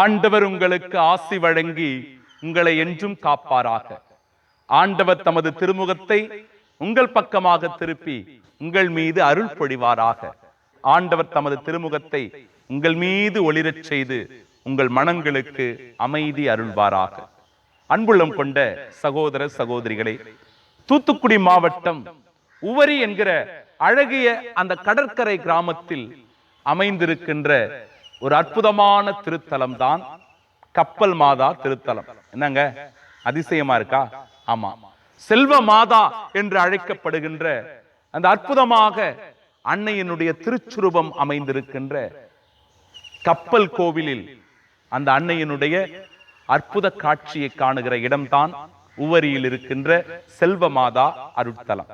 ஆண்டவர் உங்களுக்கு ஆசி வழங்கி உங்களை என்றும் காப்பாராக. ஆண்டவர் தமது திருமுகத்தை உங்கள் பக்கமாக திருப்பி உங்கள் மீது அருள் பொழிவாராக. ஆண்டவர் தமது திருமுகத்தை உங்கள் மீது ஒளிரச் செய்து உங்கள் மனங்களுக்கு அமைதி அருள்வாராக. அன்புள்ளம் கொண்ட சகோதர சகோதரிகளே தூத்துக்குடி மாவட்டம் உவரி என்கிற அழகிய அந்த கடற்கரை கிராமத்தில் அமைந்திருக்கின்ற ஒரு அற்புதமான திருத்தலம் தான் கப்பல் மாதா திருத்தலம். என்னங்க? அதிசயமா இருக்கா? ஆமா. செல்வ மாதா என்று அழைக்கப்படுகின்ற அந்த அற்புதமாக அன்னையினுடைய திருச்சுரூபம் அமைந்திருக்கின்ற கப்பல் கோவிலில் அந்த அன்னையினுடைய அற்புத காட்சியை காணுகிற இடம்தான் உவரியில் இருக்கின்ற செல்வ மாதா அருட்தலம்.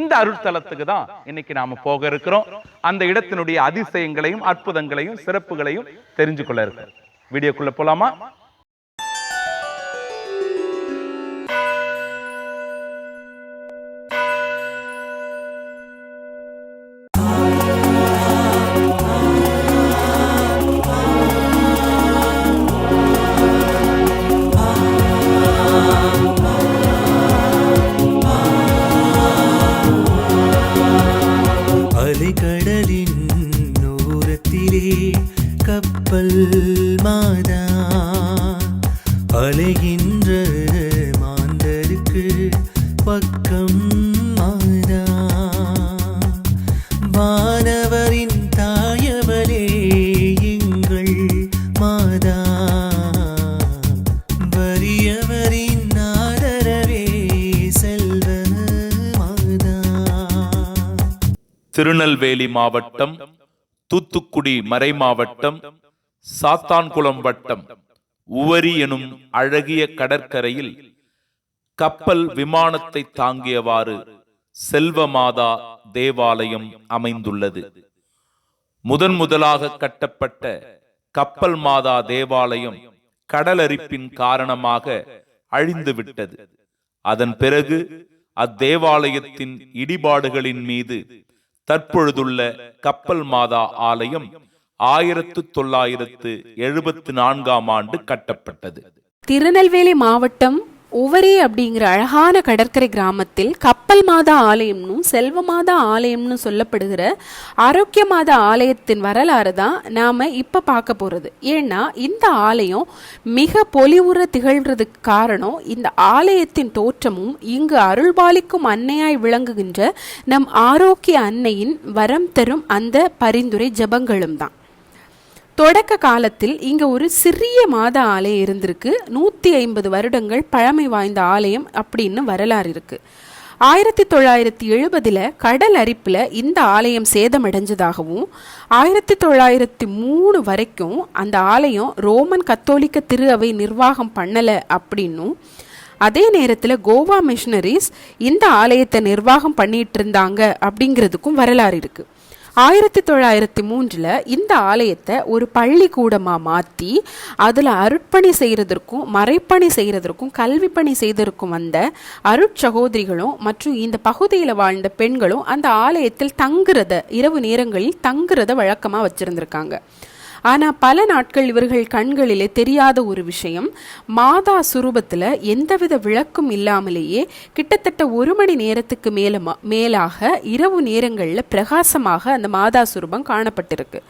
இந்த அருட்தலத்துக்கு தான் இன்னைக்கு நாம போக இருக்கிறோம். அந்த இடத்தினுடைய அதிசயங்களையும் அற்புதங்களையும் சிறப்புகளையும் தெரிஞ்சு கொள்ள இருக்கிறோம். வீடியோக்குள்ள போலாமா? திருநெல்வேலி மாவட்டம் தூத்துக்குடி மறை மாவட்டம் சாத்தான்குளம் வட்டம் உவரி எனும் அழகிய கடற்கரையில் கப்பல் விமானத்தை தாங்கியவாறு செல்வமாதா தேவாலயம் அமைந்துள்ளது. முதன் முதலாக கட்டப்பட்ட கப்பல் மாதா தேவாலயம் கடலரிப்பின் காரணமாக அழிந்துவிட்டது. அதன் பிறகு அத்தேவாலயத்தின் இடிபாடுகளின் மீது தற்பொழுதுள்ள கப்பல் மாதா ஆலயம் ஆயிரத்து தொள்ளாயிரத்து எழுபத்து நான்காம் ஆண்டு கட்டப்பட்டது. திருநெல்வேலி மாவட்டம் உவரி அப்படிங்கிற அழகான கடற்கரை கிராமத்தில் கப்பல் மாதா ஆலயம்னும் செல்வ மாதா ஆலயம்னு சொல்லப்படுகிற ஆரோக்கிய மாதா ஆலயத்தின் வரலாறு தான் நாம் இப்போ பார்க்க போகிறது ஏன்னா இந்த ஆலயம் மிக பொலிவுற திகழ்கிறதுக்கு காரணம் இந்த ஆலயத்தின் தோற்றமும் இங்கு அருள்பாலிக்கும் அன்னையாய் விளங்குகின்ற நம் ஆரோக்கிய அன்னையின் வரம் தரும் அந்த பரிந்துரை ஜெபங்களும் தான். தொடக்க காலத்தில் இங்கே ஒரு சிறிய மாத ஆலயம் இருந்திருக்கு. நூற்றி ஐம்பது வருடங்கள் பழமை வாய்ந்த ஆலயம் அப்படின்னு வரலாறு இருக்குது ஆயிரத்தி தொள்ளாயிரத்தி எழுபதில் கடல் அரிப்பில் இந்த ஆலயம் சேதமடைஞ்சதாகவும் ஆயிரத்தி தொள்ளாயிரத்தி மூணு வரைக்கும் அந்த ஆலயம் ரோமன் கத்தோலிக்க திரு அவை நிர்வாகம் பண்ணலை அப்படின்னும் அதே நேரத்தில் கோவா மிஷனரிஸ் இந்த ஆலயத்தை நிர்வாகம் பண்ணிட்டு இருந்தாங்க அப்படிங்கிறதுக்கும் வரலாறு இருக்குது ஆயிரத்தி தொள்ளாயிரத்தி மூன்றில் இந்த ஆலயத்தை ஒரு பள்ளிக்கூடமாக மாற்றி அதில் அருட்பணி செய்கிறதற்கும் மறைப்பணி செய்கிறதற்கும் கல்விப்பணி செய்ததற்கும் வந்த அருட்சகோதரிகளும் மற்றும் இந்த பகுதியில் வாழ்ந்த பெண்களும் அந்த ஆலயத்தில் தங்குறத இரவு நேரங்களில் தங்குறத வழக்கமாக வச்சுருந்துருக்காங்க. ஆனால் பல நாட்கள் இவர்கள் கண்களிலே தெரியாத ஒரு விஷயம். மாதா சுரூபத்தில் எந்தவித விளக்கும் இல்லாமலேயே கிட்டத்தட்ட ஒரு மணி நேரத்துக்கு மேல மேலாக இரவு நேரங்களில் பிரகாசமாக அந்த மாதா சுரூபம் காணப்பட்டிருக்கு.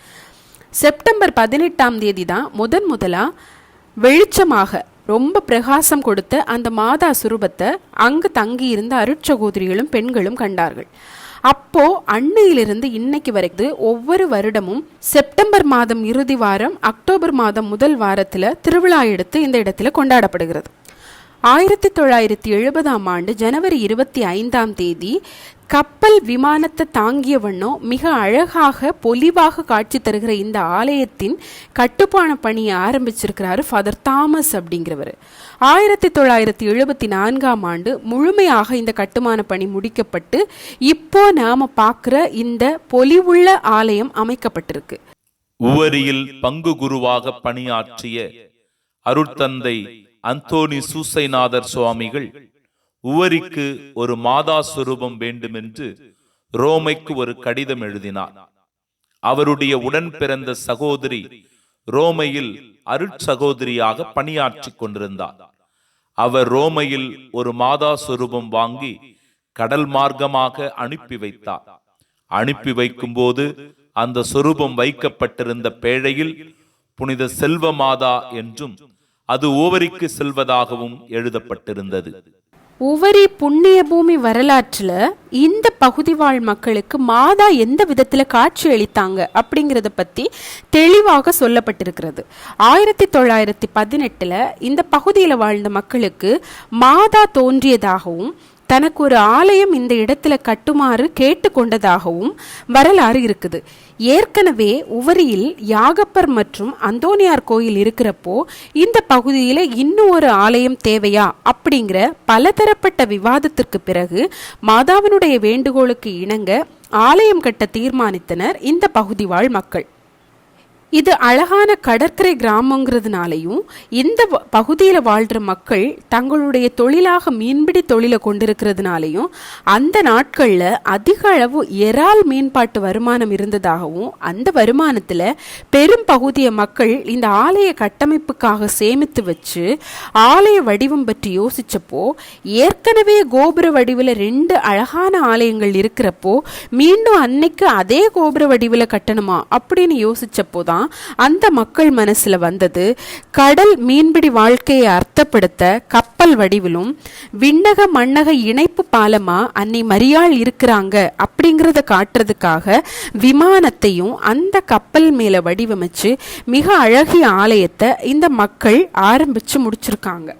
செப்டம்பர் பதினெட்டாம் தேதி தான் முதன் முதலாக வெளிச்சமாக ரொம்ப பிரகாசம் கொடுத்த அந்த மாதா சுரூபத்தை அங்கு தங்கியிருந்த அருட்சகோதரிகளும் பெண்களும் கண்டார்கள். அப்போ அன்னையிலிருந்து இன்னைக்கு வரைக்கும் ஒவ்வொரு வருடமும் செப்டம்பர் மாதம் இறுதி வாரம் அக்டோபர் மாதம் முதல் வாரத்தில் திருவிழா எடுத்து இந்த இடத்துல கொண்டாடப்படுகிறது. ஆயிரத்தி தொள்ளாயிரத்தி எழுபதாம் ஆண்டு ஜனவரி இருபத்தி ஐந்தாம் தேதி கப்பல் விமானத்தை தாங்கிய வண்ணம் மிக அழகாக பொலிவாக காட்சி தருகிற இந்த ஆலயத்தின் கட்டுப்பான பணியை ஆரம்பிச்சிருக்கிறாரு ஃபாதர் தாமஸ் அப்படிங்கிறவர். ஆயிரத்தி தொள்ளாயிரத்தி எழுபத்தி நான்காம் ஆண்டு முழுமையாக இந்த கட்டுமான பணி முடிக்கப்பட்டு இப்போ நாம பார்க்குற இந்த பொலிவுள்ள ஆலயம் அமைக்கப்பட்டிருக்கு. உவரியில் பங்கு குருவாக பணியாற்றிய அருட்தந்தை அந்தோனி சூசைநாதர் சுவாமிகள் உவரிக்கு ஒரு மாதா சுரூபம் வேண்டுமென்று ரோமைக்கு ஒரு கடிதம் எழுதினார். அவருடைய உடன் பிறந்த சகோதரி ரோமையில் அருட்சகோதரியாக பணியாற்றிக் கொண்டிருந்தார். அவர் ரோமையில் ஒரு மாதா சுரூபம் வாங்கி கடல் மார்க்கமாக அனுப்பி வைத்தார். அனுப்பி வைக்கும்போது அந்த சொரூபம் வைக்கப்பட்டிருந்த பேழையில் புனித செல்வ மாதா என்றும் அது ஓவரிக்கு செல்வதாகவும் எழுதப்பட்டிருந்தது. உவரி புண்ணிய பூமி வரலாற்றில் இந்த பகுதி வாழ் மக்களுக்கு மாதா எந்த விதத்தில் காட்சி அளித்தாங்க அப்படிங்கிறத பற்றி தெளிவாக சொல்லப்பட்டிருக்கிறது. ஆயிரத்தி தொள்ளாயிரத்தி பதினெட்டில் இந்த பகுதியில் வாழ்ந்த மக்களுக்கு மாதா தோன்றியதாகவும் தனக்கு ஒரு ஆலயம் இந்த இடத்துல கட்டுமாறு கேட்டுக்கொண்டதாகவும் வரலாறு இருக்குது. ஏற்கனவே உவரியில் யாகப்பர் மற்றும் அந்தோனியார் கோயில் இருக்கிறப்போ இந்த பகுதியில் இன்னும் ஒரு ஆலயம் தேவையா? அப்படிங்கிற பலதரப்பட்ட விவாதத்திற்கு பிறகு மாதாவினுடைய வேண்டுகோளுக்கு இணங்க ஆலயம் கட்ட தீர்மானித்தனர் இந்த பகுதி வாழ் மக்கள். இது அழகான கடற்கரை கிராமங்கிறதுனாலையும் இந்த பகுதியில் வாழ்கிற மக்கள் தங்களுடைய தொழிலாக மீன்பிடி தொழிலை கொண்டிருக்கிறதுனாலையும் அந்த நாட்களில் அதிக அளவு இறால் மீன்பாட்டு வருமானம் இருந்ததாகவும் அந்த வருமானத்தில் பெரும் பகுதியை மக்கள் இந்த ஆலய கட்டமைப்புக்காக சேமித்து வச்சு ஆலய வடிவம் பற்றி யோசித்தப்போ ஏற்கனவே கோபுர வடிவில் ரெண்டு அழகான ஆலயங்கள் இருக்கிறப்போ மீண்டும் அன்னைக்கு அதே கோபுர வடிவில் கட்டணுமா அப்படின்னு யோசிச்சப்போ தான் அந்த மக்கள் மனசுல வந்தது கடல் மீன்பிடி வாழ்க்கையை அர்த்தப்படுத்த கப்பல் வடிவிலும் விண்ணக மண்ணக இணைப்பு பாலமா அன்னை மரியாள் இருக்கிறாங்க அப்படிங்கிறத காட்டுறதுக்காக விமானத்தையும் அந்த கப்பல் மேல வடிவமைச்சு மிக அழகிய ஆலயத்தை இந்த மக்கள் ஆரம்பிச்சு முடிச்சிருக்காங்க.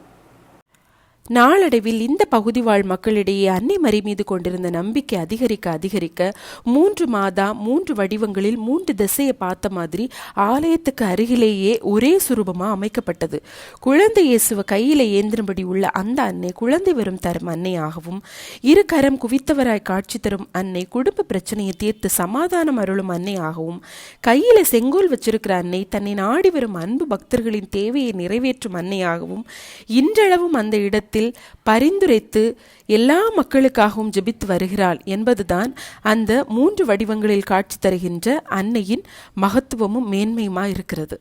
நாளடைவில் இந்த பகுதி வாழ் மக்களிடையே அன்னை மரி மீது கொண்டிருந்த நம்பிக்கை அதிகரிக்க அதிகரிக்க மூன்று மாதா மூன்று வடிவங்களில் மூன்று திசையை பார்த்த மாதிரி ஆலயத்துக்கு அருகிலேயே ஒரே சுரூபமா அமைக்கப்பட்டது. குழந்தை இயேசுவ கையில ஏந்திரபடி உள்ள அந்த அன்னை குழந்தை வரும் தரும் அன்னையாகவும் இரு கரம் குவித்தவராய் காட்சி தரும் அன்னை குடும்ப பிரச்சனையை தீர்த்து சமாதானம் அருளும் அன்னையாகவும் கையில செங்கோல் வச்சிருக்கிற அன்னை தன்னை நாடி வரும் அன்பு பக்தர்களின் தேவையை நிறைவேற்றும் அன்னையாகவும் இன்றளவும் அந்த இடத்தில் பரிந்துரைத்து எல்லா மக்களுக்காகவும் ஜெபித்து வருகிறாள் என்பதுதான் அந்த மூன்று வடிவங்களில் காட்சி தருகின்ற அன்னையின் மகத்துவமும் மேன்மையுமா இருக்கிறது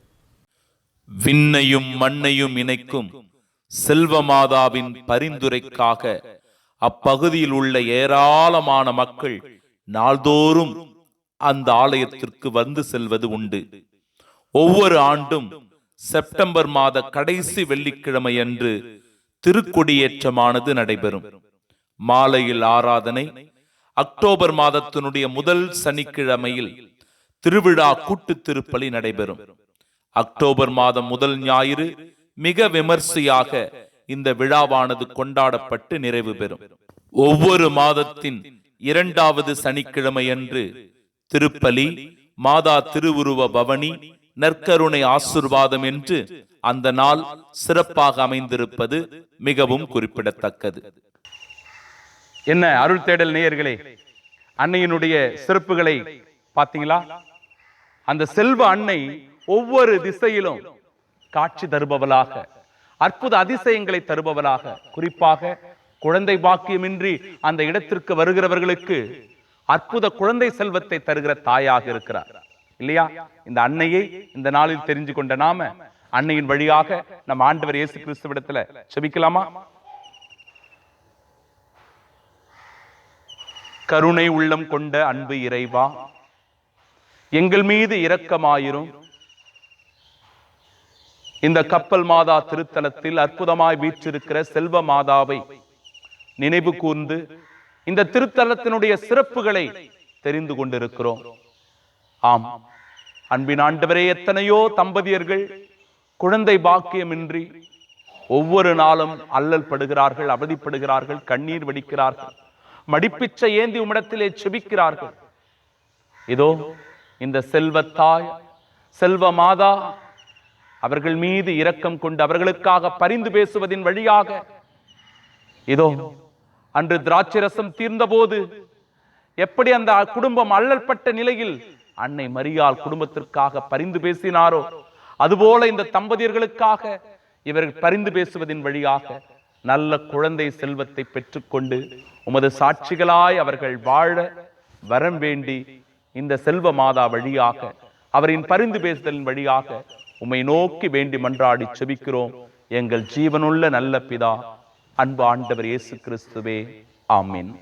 விண்ணையும் மண்ணையும் இணைக்கும் செல்வமாதாவின் பரிந்துரைக்காக அப்பகுதியில் உள்ள ஏராளமான மக்கள் நாள்தோறும் அந்த ஆலயத்திற்கு வந்து செல்வது உண்டு. ஒவ்வொரு ஆண்டும் செப்டம்பர் மாத கடைசி வெள்ளிக்கிழமை அன்று திருக்கொடியேற்றமானது நடைபெறும். மாலையில் ஆராதனை அக்டோபர் மாதத்தினுடைய முதல் சனிக்கிழமையில் திருவிழா கூட்டு திருப்பலி நடைபெறும். அக்டோபர் மாதம் முதல் ஞாயிறு மிக விமர்சையாக இந்த விழாவானது கொண்டாடப்பட்டு நிறைவு பெறும். ஒவ்வொரு மாதத்தின் இரண்டாவது சனிக்கிழமையன்று திருப்பலி மாதா திருவுருவ பவனி நற்கருணை ஆசிர்வாதம் என்று அந்த நாள் சிறப்பாக அமைந்திருப்பது மிகவும் குறிப்பிடத்தக்கது. என்ன அருள் தேடல் நேயர்களே அன்னையினுடைய சிறப்புகளை பார்த்தீங்களா? அந்த செல்வ அன்னை ஒவ்வொரு திசையிலும் காட்சி தருபவளாக அற்புத அதிசயங்களை தருபவளாக குறிப்பாக குழந்தை பாக்கியமின்றி அந்த இடத்திற்கு வருகிறவர்களுக்கு அற்புத குழந்தை செல்வத்தை தருகிற தாயாக இருக்கிறார். இல்லையா? இந்த அன்னையை இந்த நாளில் தெரிஞ்சு கொண்ட நாம அன்னையின் வழியாக நம் ஆண்டவர் இயேசு கிறிஸ்துவிடத்தில் செபிக்கலாமா? கருணை உள்ளம் கொண்ட அன்பு இறைவா எங்கள் மீது இரக்கமாயிரும். இந்த கப்பல் மாதா திருத்தலத்தில் அற்புதமாய் வீற்றிருக்கிற செல்வ மாதாவை நினைவு கூர்ந்து இந்த திருத்தலத்தினுடைய சிறப்புகளை தெரிந்து கொண்டிருக்கிறோம். ஆம். அன்பின் ஆண்டவரே எத்தனையோ தம்பதியர்கள் குழந்தை பாக்கியமின்றி ஒவ்வொரு நாளும் அல்லல் படுகிறார்கள் அவதிப்படுகிறார்கள் கண்ணீர் வடிக்கிறார்கள் மடிப்பிச்சை ஏந்தி உம்மிடத்திலே செபிக்கிறார்கள். இதோ இந்த செல்வத்தாய் செல்வ மாதா அவர்கள் மீது இரக்கம் கொண்டு அவர்களுக்காக பரிந்து பேசுவதின் வழியாக இதோ அன்று திராட்சரசம் தீர்ந்தபோது எப்படி அந்த குடும்பம் அல்லல்பட்ட நிலையில் அன்னை மரியால் குடும்பத்திற்காக பரிந்து பேசினாரோ அதுபோல இந்த தம்பதியர்களுக்காக இவர்கள் பரிந்து பேசுவதின் வழியாக நல்ல குழந்தை செல்வத்தை பெற்றுக்கொண்டு உமது சாட்சிகளாய் அவர்கள் வாழ வரம் வேண்டி இந்த செல்வ மாதா வழியாக அவரின் பரிந்து பேசுதலின் வழியாக உம்மை நோக்கி வேண்டி மன்றாடி செபிக்கிறோம். எங்கள் ஜீவனுள்ள நல்ல பிதா அன்பு ஆண்டவர் இயேசு கிறிஸ்துவே. ஆமீன்.